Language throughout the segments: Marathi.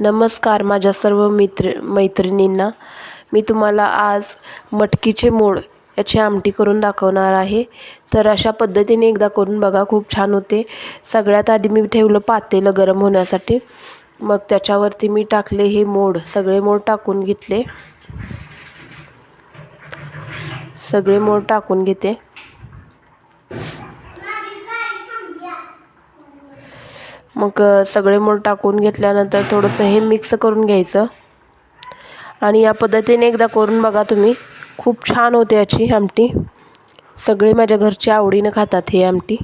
नमस्कार माझ्या सर्व मित्र मैत्रिणींना. मी तुम्हाला आज मटकीचे मोड याची आमटी करून दाखवणार आहे. तर अशा पद्धतीने एकदा करून बघा खूप छान होते. सगळ्यात आधी मी ठेवलं पातेलं गरम होण्यासाठी. मग त्याच्यावरती मी टाकले हे मोड. सगळे मोड टाकून घेतले. सगळे मोड टाकून घेते. मग सगळे मूळ टाकून घेतल्यानंतर थोडंसं हे मिक्स करून घ्यायचं. आणि या पद्धतीने एकदा करून बघा तुम्ही. खूप छान होते याची आमटी. सगळे माझ्या घरचे आवडीनं खातात हे आमटी.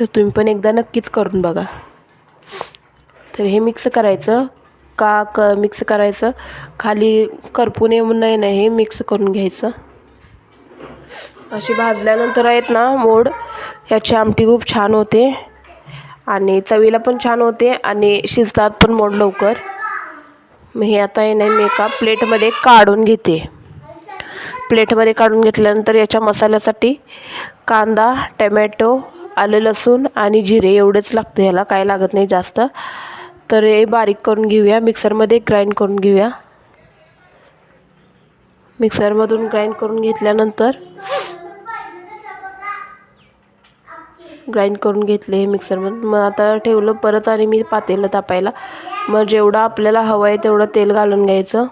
तर तुम्ही पण एकदा नक्कीच करून बघा. तर हे मिक्स करायचं. का क मिक्स करायचं? खाली करपून येऊन नाही ना हे मिक्स करून घ्यायचं. अशी भाजल्यानंतर आहेत ना मोड. याची आमटी खूप छान होते. आणि चवीला पण छान होते आणि शिजतात पण मोड लवकर. मग हे आता हे नाही मी एका प्लेटमध्ये काढून घेते. प्लेटमध्ये काढून घेतल्यानंतर याच्या मसाल्यासाठी कांदा टमॅटो आलं लसूण आणि जिरे एवढंच लागतं. ह्याला काय लागत नाही जास्त. तर हे बारीक करून घेऊया. मिक्सरमध्ये ग्राइंड करून घेऊया. मिक्सरमधून ग्राइंड करून घेतल्यानंतर ग्राइंड करून घेतले हे मिक्सरमध्ये मग आता ठेवलं परत आणि मी पातेलं तापायला. मग जेवढं आपल्याला हवं आहे तेवढं तेल घालून घ्यायचं.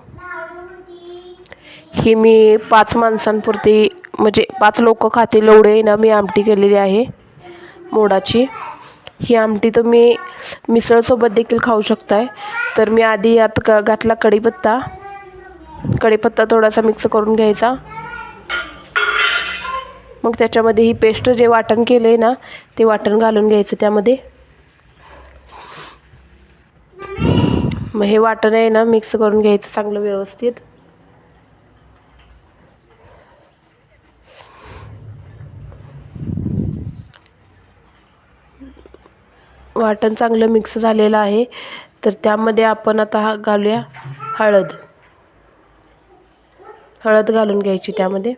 ही मी पाच माणसांपुरती म्हणजे पाच लोक खातील एवढे ना मी आमटी केलेली आहे मोडाची. ही आमटी तुम्ही मिसळसोबत देखील खाऊ शकताय. तर मी आधी यात क घातला कढीपत्ता. कढीपत्ता थोडासा मिक्स करून घ्यायचा. मग त्याच्यामध्ये ही पेस्ट जे वाटण केलं आहे ना ते वाटण घालून घ्यायचं त्यामध्ये. मग हे वाटण आहे ना मिक्स करून घ्यायचं चांगलं व्यवस्थित. वाटण चांगलं मिक्स झालेलं आहे. तर त्यामध्ये आपण आता हा घालूया हळद. हळद घालून घ्यायची त्यामध्ये.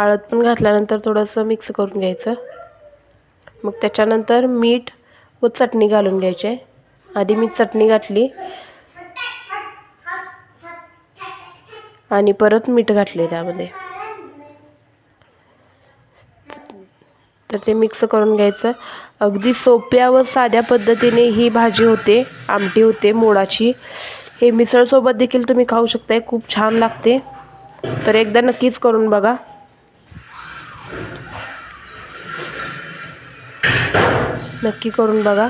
हळद पण घातल्यानंतर थोडंसं मिक्स करून घ्यायचं. मग त्याच्यानंतर मीठ व चटणी घालून घ्यायची. आहे आधी मी चटणी घातली. आणि परत मीठ घातले त्यामध्ये. तर ते मिक्स करून घ्यायचं. अगदी सोप्या व साध्या पद्धतीने ही भाजी होते आमटी होते मोडाची. हे मिसळसोबत देखील तुम्ही खाऊ शकताय. खूप छान लागते. तर एकदा नक्कीच करून बघा. नक्की करून बघा.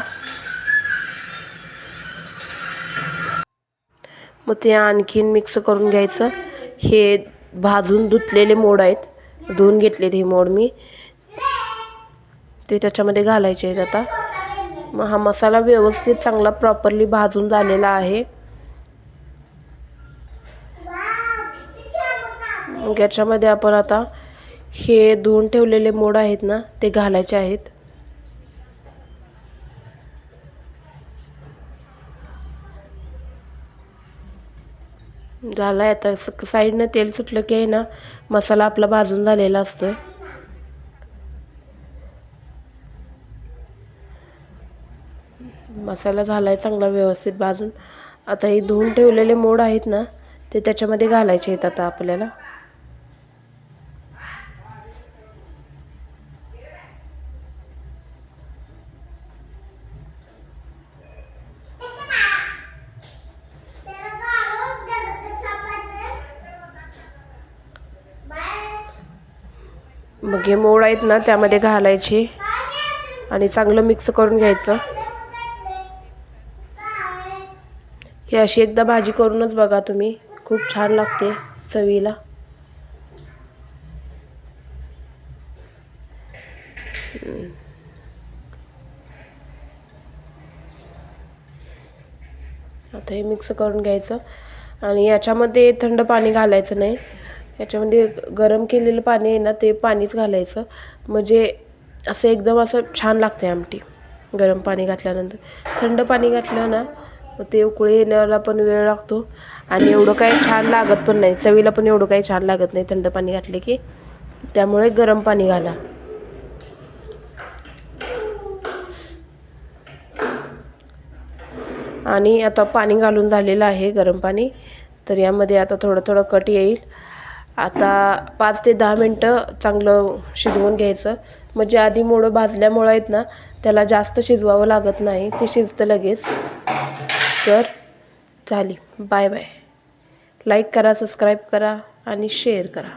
मग ते आणखीन मिक्स करून घ्यायचं. हे भाजून धुतलेले मोड आहेत. धुवून घेतलेत हे मोड मी. ते त्याच्यामध्ये घालायचे आहेत आता. मग हा मसाला व्यवस्थित चांगला प्रॉपरली भाजून झालेला आहे. मग याच्यामध्ये आपण आता हे धुवून ठेवलेले मोड आहेत ना ते घालायचे आहेत. झाला आहे आता. स साईडनं तेल सुटलं की आहे ना मसाला आपला भाजून झालेला असतो. मसाला झाला आहे चांगला व्यवस्थित भाजून. आता हे धुवून ठेवलेले मोड आहेत ना ते त्याच्यामध्ये घालायचे आहेत आता आपल्याला. मग हे मोड आहेत ना त्यामध्ये घालायची. आणि चांगलं मिक्स करून घ्यायचं. ही अशी एकदा भाजी करूनच बघा तुम्ही. खूप छान लागते चवीला. आता हे मिक्स करून घ्यायचं. आणि याच्यामध्ये थंड पाणी घालायचं नाही. याच्यामध्ये गरम केलेलं पाणी आहे ना ते पाणीच घालायचं. म्हणजे असं एकदम असं छान लागते आमटी. गरम पाणी घातल्यानंतर. थंड पाणी घातलं ना मग ते उकळी येण्याला पण वेळ लागतो. आणि एवढं काही छान लागत पण नाही. चवीला पण एवढं काही छान लागत नाही थंड पाणी घातले की. त्यामुळे गरम पाणी घाला. आणि आता पाणी घालून झालेलं आहे गरम पाणी. तर यामध्ये आता थोडं थोडं कट येईल. आता पाच ते दहा मिनटं चांगलं शिजवून घ्यायचं. म्हणजे आधी मोडं भाजल्यामुळं आहेत ना त्याला जास्त शिजवावं लागत नाही. ते शिजतं लगेच. तर झाली बाय बाय. लाईक करा सबस्क्राईब करा आणि शेअर करा.